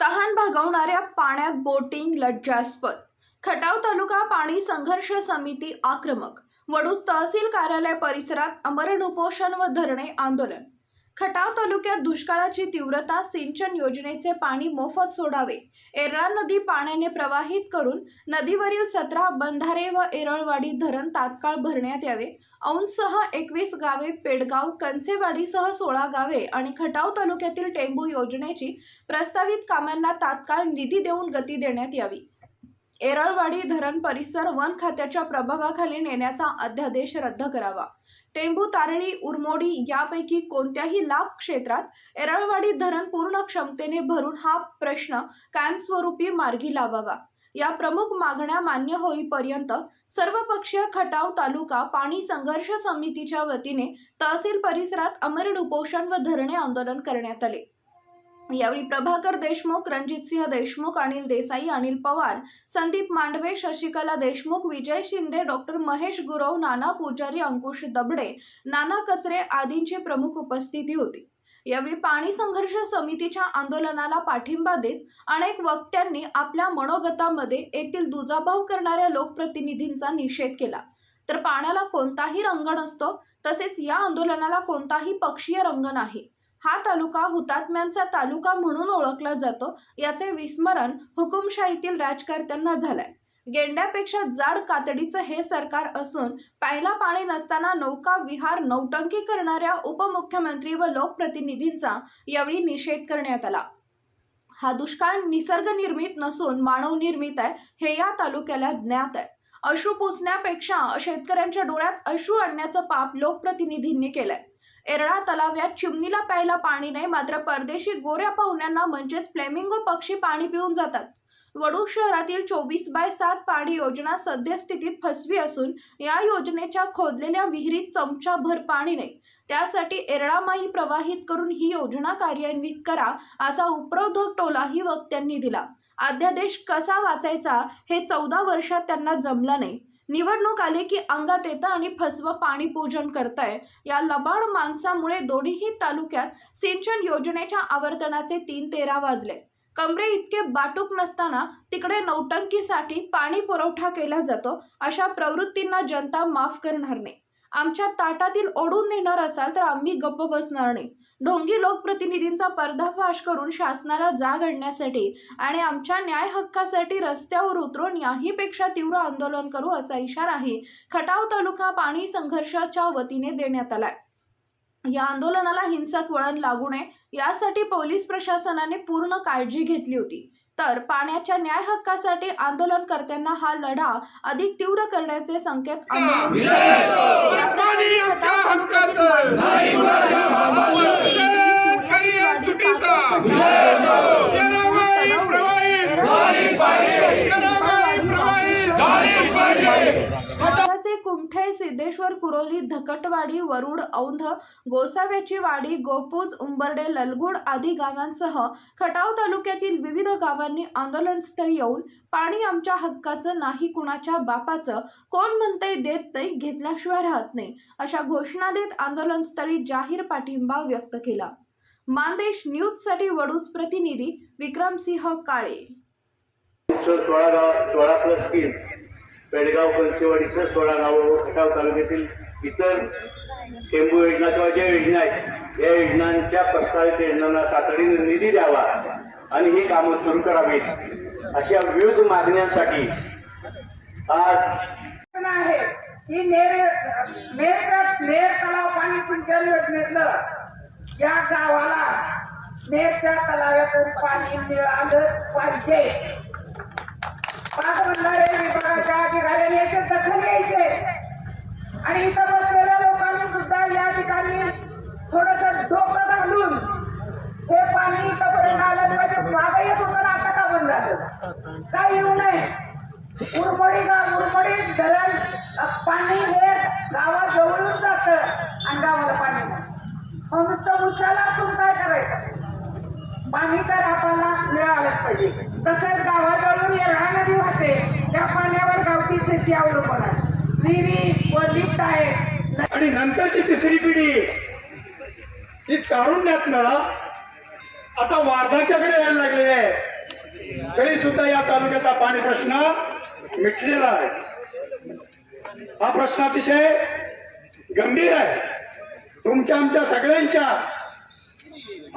तहान भागवणाऱ्या पाण्यात बोटिंग लज्जास्पद. खटाव तालुका पाणी संघर्ष समिती आक्रमक. वडूज तहसील कार्यालय परिसरात अमरण उपोषण व धरणे आंदोलन. खटाव तालुक्यात दुष्काळाची तीव्रता सिंचन योजनेचे पाणी मोफत सोडावे. एरळा नदी पाण्याने प्रवाहित करून नदीवरील सतरा बंधारे व एरळवाडी धरण तात्काळ भरण्यात यावे. औंधसह एकवीस गावे पेडगाव कनसेवाडीसह सोळा गावे आणि खटाव तालुक्यातील टेंबू योजनेची प्रस्तावित कामांना तात्काळ निधी देऊन गती देण्यात यावी. एरळवाडी धरण परिसर वन खात्याच्या प्रभावाखाली नेण्याचा अध्यादेश रद्द करावा. टेंबू तारळी उरमोडी यापैकी कोणत्याही लाभ क्षेत्रात एरळवाडी धरण पूर्ण क्षमतेने भरून हा प्रश्न कायमस्वरूपी मार्गी लावावा. या प्रमुख मागण्या मान्य होईपर्यंत सर्वपक्षीय खटाव तालुका पाणी संघर्ष समितीच्या वतीने तहसील परिसरात अमरण उपोषण व धरणे आंदोलन करण्यात आले. यावेळी प्रभाकर देशमुख रणजितसिंह देशमुख अनिल देसाई अनिल पवार संदीप मांडवे शशिकला देशमुख विजय शिंदे डॉक्टर महेश गुरव नाना पुजारी अंकुश दबडे नाना कचरे आदींची प्रमुख उपस्थिती होती. यावेळी पाणी संघर्ष समितीच्या आंदोलनाला पाठिंबा देत अनेक वक्त्यांनी आपल्या मनोगतामध्ये येथील दुजाभाव करणाऱ्या लोकप्रतिनिधींचा निषेध केला. तर पाण्याला कोणताही रंग नसतो तसेच या आंदोलनाला कोणताही पक्षीय रंग नाही. हा तालुका हुतात्म्यांचा तालुका म्हणून ओळखला जातो. याचे विस्मरण हुकुमशाहीतील राजकर्त्यांना झालंय. गेंड्यापेक्षा जाड कातडीचं हे सरकार असून प्यायला पाणी नसताना नौका विहार नौटंकी करणाऱ्या उपमुख्यमंत्री व लोकप्रतिनिधींचा यावेळी निषेध करण्यात आला. हा दुष्काळ निसर्ग निर्मित नसून मानव निर्मित आहे हे या तालुक्याला ज्ञात आहे. अश्रू पुसण्यापेक्षा शेतकऱ्यांच्या डोळ्यात अश्रू आणण्याचं पाप लोकप्रतिनिधींनी केलंय. एरळा तलाव्यात चिमणीला प्यायला पाणी नाही मात्र परदेशी गोऱ्या पाहुण्यांना म्हणजेच फ्लेमिंगो पक्षी पाणी पिऊन जातात. वडू शहरातील चोवीस बाय सात पाणी योजना सद्यस्थितीत फसवी असून या योजनेच्या खोदलेल्या विहिरीत चमचाभर पाणी नाही. त्यासाठी एरळामाई प्रवाहित करून ही योजना कार्यान्वित करा असा उपरोधक टोलाही वक्त्यांनी दिला. अध्यादेश कसा वाचायचा हे चौदा वर्षात त्यांना जमलं नाही. निवडणूक आली की अंगात येतं आणि फसवं पाणी पूजन करताय. या लबाड माणसामुळे दोन्हीही तालुक्यात सिंचन योजनेच्या आवर्तनाचे तीन तेरा वाजले. कमरे इतके बाटूक नसताना तिकडे नौटंकीसाठी पाणी पुरवठा केला जातो अशा प्रवृत्तींना जनता माफ करणार नाही. आमच्या ताटातील ओढून नेणार असाल तर आम्ही गप्प बसणार नाही. ढोंगी लोकप्रतिनिधींचा पर्दाफाश करून शासनाला जाग आणण्यासाठी आणि आमच्या न्याय हक्कासाठी रस्त्यावर उतरून याहीपेक्षा तीव्र आंदोलन करू असा इशाराही खटाव तालुका पाणी संघर्षाच्या वतीने देण्यात आलाय. या आंदोलनाला हिंसक वळण लागू नये यासाठी पोलीस प्रशासनाने पूर्ण काळजी घेतली होती. तर पाण्याच्या न्याय हक्कासाठी आंदोलनकर्त्यांना हा लढा अधिक तीव्र करण्याचे संकेत आंदोलन पाणी आमच्या हक्काचं शेतकरी एकजुटीचा येणाराई प्रवाहित येणाराई प्रवाहित खटावचे कुमठे सिद्धेश्वर कुरोली धकटवाडी वरुड औंध गोसाव्याची वाडी गोपूज उंबर्डे ललगुड आदी गावांसह खटाव तालुक्यातील विविध गावांनी आंदोलनस्थळी येऊन पाणी आमच्या हक्काचं नाही कुणाच्या बापाचं कोण म्हणतंय देत नाही घेतल्याशिवाय राहत नाही अशा घोषणा देत आंदोलनस्थळी जाहीर पाठिंबा व्यक्त केला. मानदेश न्यूजसाठी वडूज प्रतिनिधी विक्रमसिंह काळे. सोळा गाव सोळा प्लस तीस. पेडगाव कंसेवाडीसह सोळा गावं खटाव तालुक्यातील इतर टेंबू योजना किंवा ज्या योजना आहेत या योजनांच्या प्रस्तावित योजनांना तातडीने निधी द्यावा आणि ही कामं सुरू करावीत अशा विविध मागण्यांसाठी आज आहे. ही नेर नेर तलाव पाणी सिंचन योजनेतलं या गावाला नेरच्या तलाव्यातून पाणी मिळालंच पाहिजे. पाटबंधारे विभागाच्या अधिकाऱ्यांनी याचे दखल घ्यायचे आणि इथं बसलेल्या लोकांनी सुद्धा या ठिकाणी थोडस डोकं घालून हे पाणी इथंपर्यंत आलं. पाहिजे मागं येत होतं ना आता का बंद झालं? काय येऊ नये. उरमडी गाव उरमडी धरण पाणी हे गावाजवळून जात आणि गावाला पाणी मग नुसतं उशाला असून काय करायचं? पाणी तर आपल्याला मिळालंच पाहिजे. तसंच गावाजवळून शेती अवलंबून आहे. विहिरी व लिफ्ट आहे. आणि नंतरची तिसरी पिढी ही तारुण्यातनं आता वार्धाच्याकडे यायला लागलेली आहे. तरी सुद्धा या तालुक्याचा पाणी प्रश्न मिटलेला आहे. हा प्रश्न अतिशय गंभीर आहे. तुमच्या आमच्या सगळ्यांच्या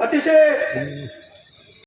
अतिशय